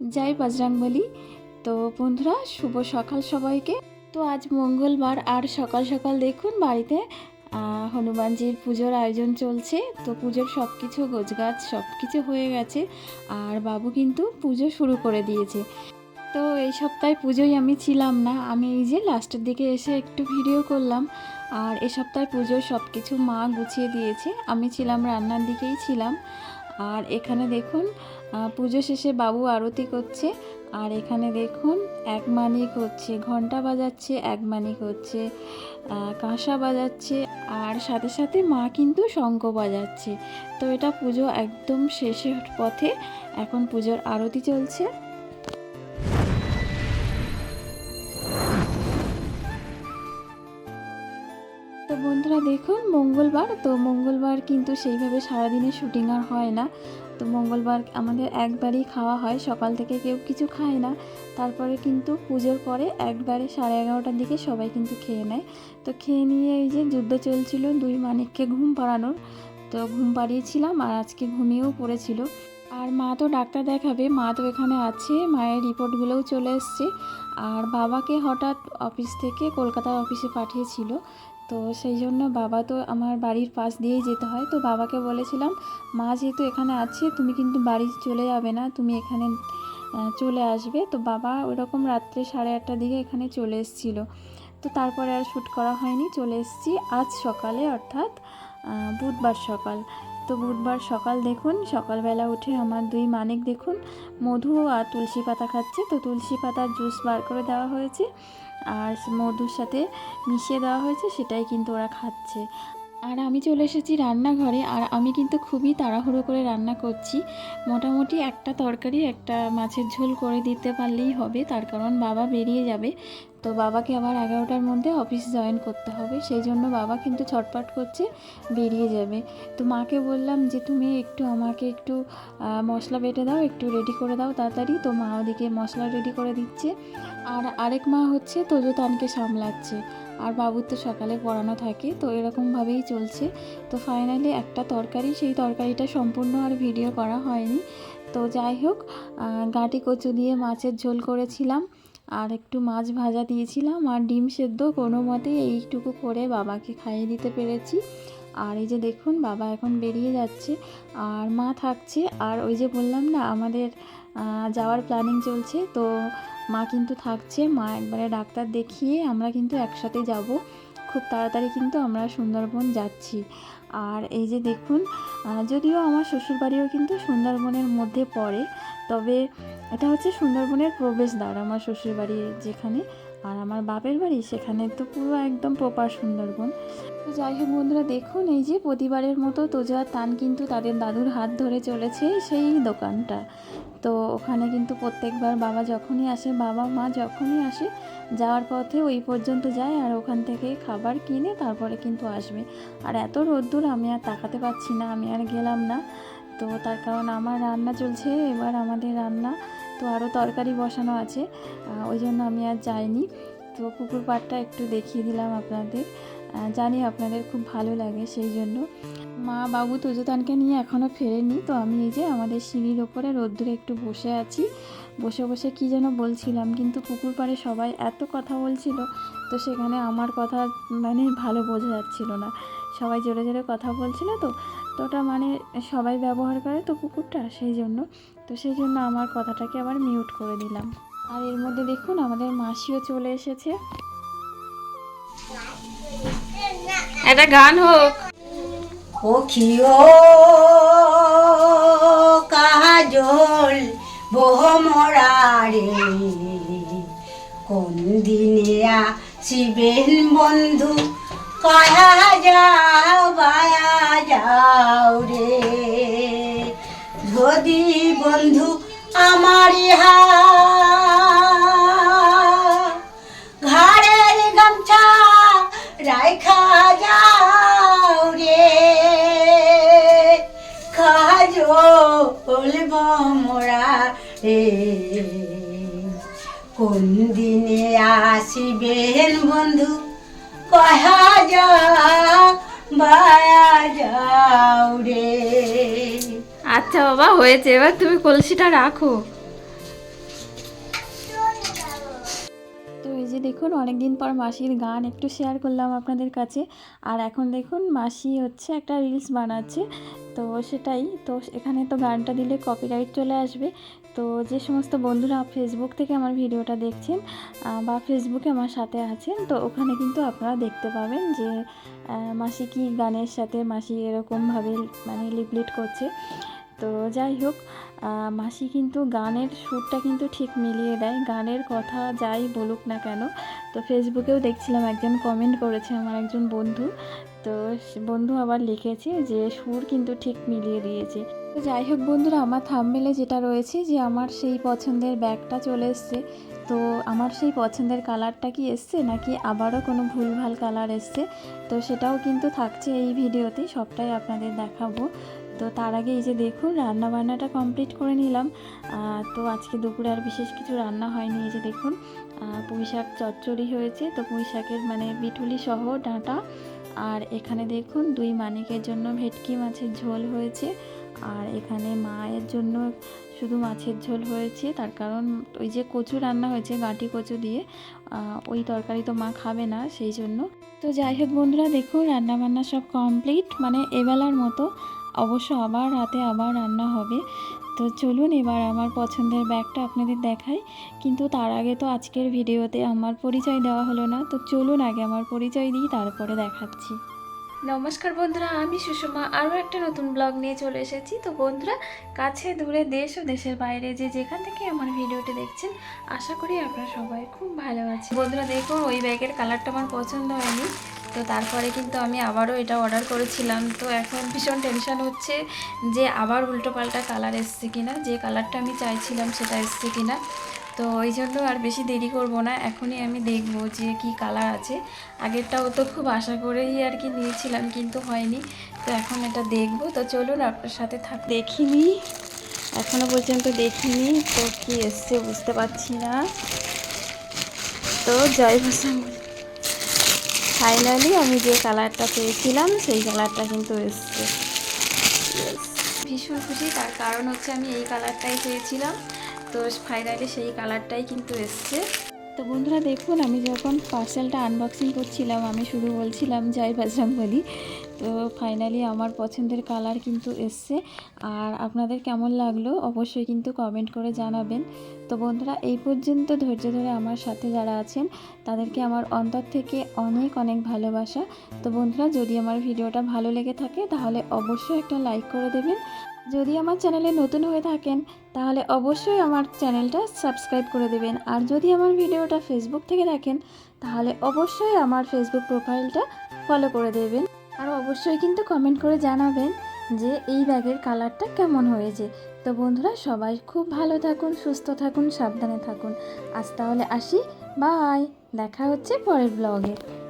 জয় বজরাংবলী তো বন্ধুরা, শুভ সকাল সবাইকে। তো আজ মঙ্গলবার, আর সকাল সকাল দেখুন বাড়িতে হনুমানজির পুজোর আয়োজন চলছে। তো পুজোর সব কিছু গোছগাছ সব কিছু হয়ে গেছে, আর বাবু কিন্তু পুজো শুরু করে দিয়েছে। তো এই সপ্তাহে পুজোয় আমি ছিলাম না, আমি এই যে লাস্টের দিকে এসে একটু ভিডিও করলাম, আর এ সপ্তাহে পুজোর সব কিছু মা গুছিয়ে দিয়েছে। আমি ছিলাম, রান্নার দিকেই ছিলাম। আর এখানে দেখুন পুজো শেষে বাবু আরতি করছে। আর এখানে দেখুন, এক মানিক হচ্ছে ঘণ্টা বাজাচ্ছে, এক মানিক হচ্ছে কাঁসা বাজাচ্ছে, আর সাথে সাথে মা কিন্তু শঙ্খ বাজাচ্ছে। তো এটা পুজো একদম শেষের পথে এখন পুজোর আরতি চলছে। বন্ধুরা, দেখুন, মঙ্গলবার। তো মঙ্গলবার কিন্তু সেইভাবে সারাদিনে শুটিং আর হয় না। তো মঙ্গলবার আমাদের একবারই খাওয়া হয়। সকাল থেকে কেউ কিছু খায় না। তারপরে কিন্তু পুজোর পরে একবারে সাড়ে এগারোটার দিকে সবাই কিন্তু খেয়ে নেয়। তো খেয়ে নিয়ে এই যে যুদ্ধ চলছিল, দুই মানিককে ঘুম পাড়ানোর। তো ঘুম পাড়িয়েছিলাম আর আজকে ঘুমিয়েও পড়েছিল। আর মা তো ডাক্তার দেখাবে, মা তো এখানে আছে, মায়ের রিপোর্টগুলোও চলে এসছে। আর বাবাকে হঠাৎ অফিস থেকে কলকাতার অফিসে পাঠিয়েছিল। তো সেই জন্য বাবা তো আমার বাড়ির পাশ দিয়েই যেতে হয়। তো বাবাকে বলেছিলাম, মা যেহেতু এখানে আছে, তুমি কিন্তু বাড়ি চলে যাবে না, তুমি এখানে চলে আসবে। তো বাবা ওরকম রাত্রে সাড়ে আটটার দিকে এখানে চলে এসেছিল। তো তারপরে আর শ্যুট করা হয়নি, চলে এসেছি আজ সকালে অর্থাৎ বুধবার সকাল। তো বুধবার সকাল দেখুন, সকালবেলা উঠে আমার দুই মানিক দেখুন, মধু আর তুলসী পাতা খাচ্ছে। তো তুলসী পাতার জুস বার করে দেওয়া হয়েছে আর মধুর সাথে মিশিয়ে দেওয়া হয়েছে, সেটাই কিন্তু ওরা খাচ্ছে। আর আমি চলে এসেছি রান্নাঘরে, আর আমি কিন্তু খুবই তাড়াহুড়ো করে রান্না করছি। মোটামুটি একটা তরকারি, একটা মাছের ঝোল করে দিতে পারলেই হবে, তার কারণ বাবা বেরিয়ে যাবে। তো বাবাকে আবার এগারোটার মধ্যে অফিস জয়েন করতে হবে। সেই জন্য বাবা কিন্তু ছটপট করছে, বেরিয়ে যাবে। তো মাকে বললাম যে, তুমি একটু আমাকে একটু মশলা বেটে দাও, একটু রেডি করে দাও তাড়াতাড়ি। তো মা ওদিকে মশলা রেডি করে দিচ্ছে। আর আরেক মা হচ্ছে তোজোতানকে সামলাচ্ছে। আর বাবুর তো সকালে পড়ানো থাকে, তো এরকমভাবেই চলছে। তো ফাইনালি একটা তরকারি, সেই তরকারিটা সম্পূর্ণ আর ভিডিও করা হয়নি। তো যাই হোক গাঁটি কচু দিয়ে মাছের ঝোল করেছিলাম। আর একটু মাছ ভাজা দিয়েছিলাম আর ডিম সেদ্ধ কোনো মতে এইটুকু করে বাবাকে খাইয়ে দিতে পেরেছি। আর এই যে দেখুন, বাবা এখন বেরিয়ে যাচ্ছে আর মা থাকছে। আর ওই যে বললাম না, আমাদের যাওয়ার প্ল্যানিং চলছে। তো মা কিন্তু থাকছে, মা একবারে ডাক্তার দেখিয়ে আমরা কিন্তু একসাথে যাব। খুব তাড়াতাড়ি কিন্তু আমরা সুন্দরবন যাচ্ছি। আর এই যে দেখুন যদিও আমার শ্বশুরবাড়িও কিন্তু সুন্দরবনের মধ্যে পড়ে, তবে এটা হচ্ছে সুন্দরবনের প্রবেশদ্বার আমার শ্বশুরবাড়ি যেখানে, আর আমার বাপের বাড়ি সেখানে তো পুরো একদম প্রপার সুন্দরবন। তো যাই হোক বন্ধুরা, দেখুন, এই যে প্রতিবারের মতো তোজা তান কিন্তু তাদের দাদুর হাত ধরে চলেছে সেই দোকানটা। তো ওখানে কিন্তু প্রত্যেকবার বাবা যখনই আসে, বাবা, মা যখনই আসে, যাওয়ার পথে ওই পর্যন্ত যায় আর ওখান থেকে খাবার কিনে তারপরে কিন্তু আসবে। আর এত রোদ্দুর আমি আর তাকাতে পারছি না, আমি আর গেলাম না। তো তার কারণ আমার রান্না চলছে, এবার আমাদের রান্না তো আরও তরকারি বসানো আছে ওই জন্য আমি আর যাইনি। তো পুকুর পাড়টা একটু দেখিয়ে দিলাম আপনাদের। জানি আপনাদের খুব ভালো লাগে সেই জন্য। মা বাবু তোজোতানকে নিয়ে এখনও ফেরেনি তো আমি এই যে আমাদের সিঁড়ির ওপরে রোদ্দুরে একটু বসে আছি। বসে বসে কি যেন বলছিলাম, কিন্তু পুকুর পাড়ে সবাই এত কথা বলছিল, তো সেখানে আমার কথা মানে ভালো বোঝা যাচ্ছিল না। সবাই জোরে জোরে কথা বলছিল তো তো ওটা মানে সবাই ব্যবহার করে তো পুকুরটা সেই জন্য। তো সেই জন্য আমার কথাটাকে আবার মিউট করে দিলাম। আর এর মধ্যে দেখুন, আমাদের মাসিও চলে এসেছে। একটা গান হোক। পখিও কাজল বহমরারে কোন দিনে আসিবেন বন্ধু? কয়া যাও বায়া যাও রে। যদি বন্ধু আমার ইহা বলব মোরা এ কোন দিনে আসিবেন বন্ধু? কহা যা যাও রে। আচ্ছা বাবা হয়েছে। এবার তুমি কলসিটা রাখো। যে দেখুন অনেক দিন পর মাসির গান একটু শেয়ার করলাম আপনাদের কাছে। আর এখন দেখুন মাসি হচ্ছে একটা রিলস বানাচ্ছে। তো সেটাই। তো এখানে তো গানটা দিলে কপিরাইট চলে আসবে। তো যে সমস্ত বন্ধুরা ফেসবুক থেকে আমার ভিডিওটা দেখছেন বা ফেসবুকে আমার সাথে আছেন, তো ওখানে কিন্তু আপনারা দেখতে পাবেন যে মাসি কি গানের সাথে মাসি এরকমভাবে মানে লিপলিট করছে। তো যাই হোক মাসি কিন্তু গানের সুরটা কিন্তু ঠিক মিলিয়ে দেয়। গানের কথা যাই বলুক না কেন, তো ফেসবুকেও দেখছিলাম একজন কমেন্ট করেছে আমার একজন বন্ধু। তো বন্ধু আবার লিখেছে যে সুর কিন্তু ঠিক মিলিয়ে দিয়েছে। তো যাই হোক বন্ধুরা, আমার থামমেলে যেটা রয়েছে যে আমার সেই পছন্দের ব্যাগটা চলে এসছে। তো আমার সেই পছন্দের কালারটা কি এসছে নাকি আবারও কোনো ভুলভাল কালার এসছে? তো সেটাও কিন্তু থাকছে এই ভিডিওতে, সবটাই আপনাদের দেখাবো। তো তার আগে এই যে দেখুন রান্না বান্নাটা কমপ্লিট করে নিলাম। তো আজকে দুপুরে আর বিশেষ কিছু রান্না হয়নি, এই যে দেখুন পুঁই শাক চচ্চড়ি হয়েছে। তো পুঁই শাকের মানে বিটুলি সহ ডাঁটা। আর এখানে দেখুন, দুই মানিকের জন্য ভেটকি মাছের ঝোল হয়েছে। আর এখানে মায়ের জন্য শুধু মাছের ঝোল হয়েছে। তার কারণ ওই যে কচু রান্না হয়েছে, গাঁটি কচু দিয়ে। ওই তরকারি তো মা খাবে না, সেই জন্য। তো যাই হোক বন্ধুরা, দেখুন রান্না বান্না সব কমপ্লিট মানে এবেলার মতো অবশ্য আবার রাতে আবার রান্না হবে। তো চলুন এবার আমার পছন্দের ব্যাগটা আপনাদের দেখাই। কিন্তু তার আগে তো আজকের ভিডিওতে আমার পরিচয় দেওয়া হলো না। তো চলুন আগে আমার পরিচয় দিই, তারপরে দেখাচ্ছি। নমস্কার বন্ধুরা, আমি সুষমা। আরও একটা নতুন ব্লগ নিয়ে চলে এসেছি। তো বন্ধুরা, কাছে, দূরে, দেশ ও দেশের বাইরে যে যেখান থেকে আমার ভিডিওটি দেখছেন, আশা করি আপনারা সবাই খুব ভালো আছে বন্ধুরা, দেখুন, ওই ব্যাগের কালারটা আমার পছন্দ হয়নি। তো তারপরে কিন্তু আমি আবারও এটা অর্ডার করেছিলাম। তো এখন ভীষণ টেনশন হচ্ছে যে আবার উল্টোপাল্টা কালার এসছে কিনা, যে কালারটা আমি চাইছিলাম সেটা এসছে কিনা। তো ওই জন্য আর বেশি দেরি করব না এখনই আমি দেখব যে কি কালার আছে। আগেরটাও তো খুব আশা করেই আর কি নিয়েছিলাম কিন্তু হয়নি। তো এখন এটা দেখব তো চলুন আপনার সাথে থাক। দেখিনি এখনও পর্যন্ত দেখিনি তো কি এসছে বুঝতে পারছি না। তো জয় ভাষা ফাইনালি আমি যে কালারটা পেয়েছিলাম সেই কালারটা কিন্তু এসছে। ভীষণ খুশি তার কারণ হচ্ছে আমি এই কালারটাই চেয়েছিলাম তো ফাইনালি সেই কালারটাই কিন্তু এসছে। তো বন্ধুরা দেখুন, আমি যখন পার্সেলটা আনবক্সিং করছিলাম, আমি শুধু বলছিলাম যাই জয় বজরংবলী তো ফাইনালি আমার পছন্দের কালার কিন্তু এসছে। আর আপনাদের কেমন লাগল অবশ্যই কিন্তু কমেন্ট করে জানাবেন। তো বন্ধুরা, এই পর্যন্ত ধৈর্য ধরে আমার সাথে যারা আছেন, তাদেরকে আমার অন্তর থেকে অনেক অনেক ভালোবাসা। তো বন্ধুরা, যদি আমার ভিডিওটা ভালো লেগে থাকে, তাহলে অবশ্যই একটা লাইক করে দেবেন। যদি আমার চ্যানেলে নতুন হয়ে থাকেন, তাহলে অবশ্যই আমার চ্যানেলটা সাবস্ক্রাইব করে দেবেন। আর যদি আমার ভিডিওটা ফেসবুক থেকে দেখেন, তাহলে অবশ্যই আমার ফেসবুক প্রোফাইলটা ফলো করে দেবেন। আর অবশ্যই কিন্তু কমেন্ট করে জানাবেন যে এই ব্যাগের কালারটা কেমন হয়েছে। তো বন্ধুরা, সবাই খুব ভালো থাকুন, সুস্থ থাকুন, সাবধানে থাকুন। আজ তাহলে আসি। বাই দেখা হচ্ছে পরের ব্লগে